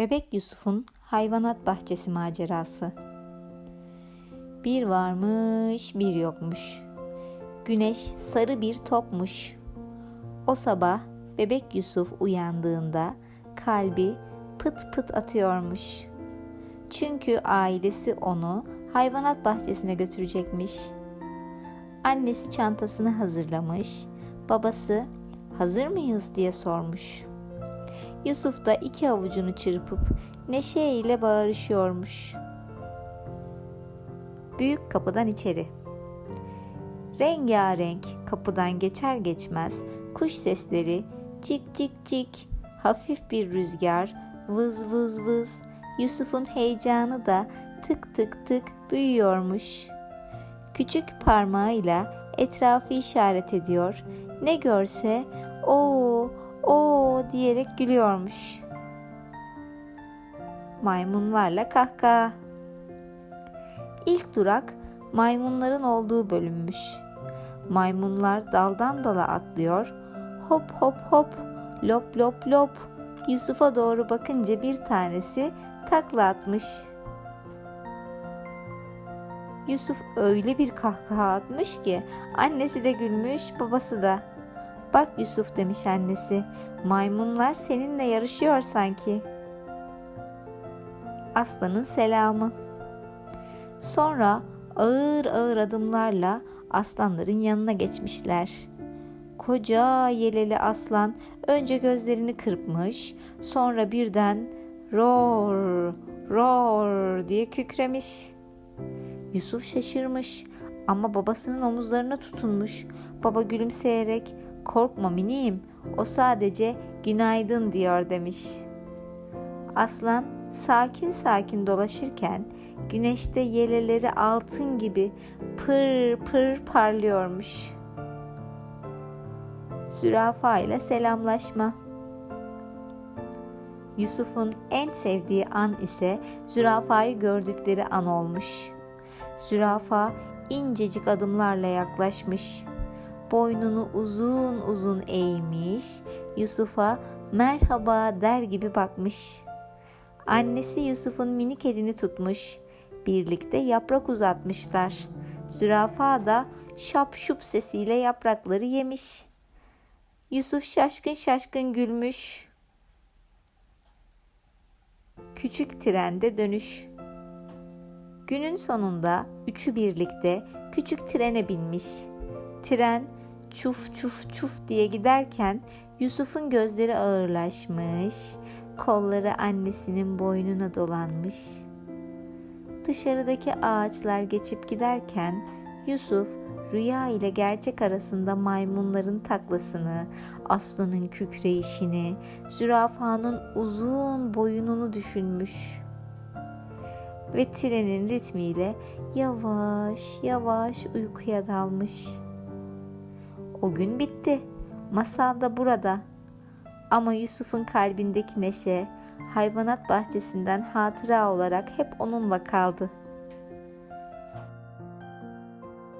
Bebek Yusuf'un hayvanat bahçesi macerası. Bir varmış, bir yokmuş. Güneş sarı bir topmuş. O sabah bebek Yusuf uyandığında kalbi pıt pıt atıyormuş. Çünkü ailesi onu hayvanat bahçesine götürecekmiş. Annesi çantasını hazırlamış, babası hazır mıyız diye sormuş. Yusuf da iki avucunu çırpıp neşeyle bağırışıyormuş. Büyük kapıdan içeri. Rengarenk kapıdan geçer geçmez kuş sesleri cik cik cik, hafif bir rüzgar, vız vız vız, Yusuf'un heyecanı da tık tık tık büyüyormuş. Küçük parmağıyla etrafı işaret ediyor. Ne görse o o diyerek gülüyormuş. Maymunlarla kahkaha. İlk durak maymunların olduğu bölümmüş. Maymunlar daldan dala atlıyor. Hop hop hop, lop lop lop. Yusuf'a doğru bakınca bir tanesi takla atmış. Yusuf öyle bir kahkaha atmış ki annesi de gülmüş, babası da. Bak Yusuf demiş annesi, maymunlar seninle yarışıyor sanki. Aslanın selamı. Sonra ağır ağır adımlarla aslanların yanına geçmişler. Koca yeleli aslan önce gözlerini kırpmış, sonra birden roar, roar diye kükremiş. Yusuf şaşırmış ama babasının omuzlarına tutunmuş. Baba gülümseyerek korkma miniğim o sadece günaydın diyor demiş. Aslan sakin sakin dolaşırken güneşte yeleleri altın gibi pır pır parlıyormuş. Zürafa ile selamlaşma. Yusuf'un en sevdiği an ise zürafayı gördükleri an olmuş. Zürafa incecik adımlarla yaklaşmış. Boynunu uzun uzun eğmiş, Yusuf'a merhaba der gibi bakmış. Annesi Yusuf'un minik elini tutmuş. Birlikte yaprak uzatmışlar. Zürafa da şap şup sesiyle yaprakları yemiş. Yusuf şaşkın şaşkın gülmüş. Küçük trende dönüş. Günün sonunda üçü birlikte küçük trene binmiş. Tren çuf çuf çuf diye giderken Yusuf'un gözleri ağırlaşmış, kolları annesinin boynuna dolanmış. Dışarıdaki ağaçlar geçip giderken Yusuf rüya ile gerçek arasında maymunların taklasını, aslanın kükreyişini, zürafanın uzun boyununu düşünmüş. Ve trenin ritmiyle yavaş yavaş uykuya dalmış. O gün bitti. Masal da burada. Ama Yusuf'un kalbindeki neşe hayvanat bahçesinden hatıra olarak hep onunla kaldı.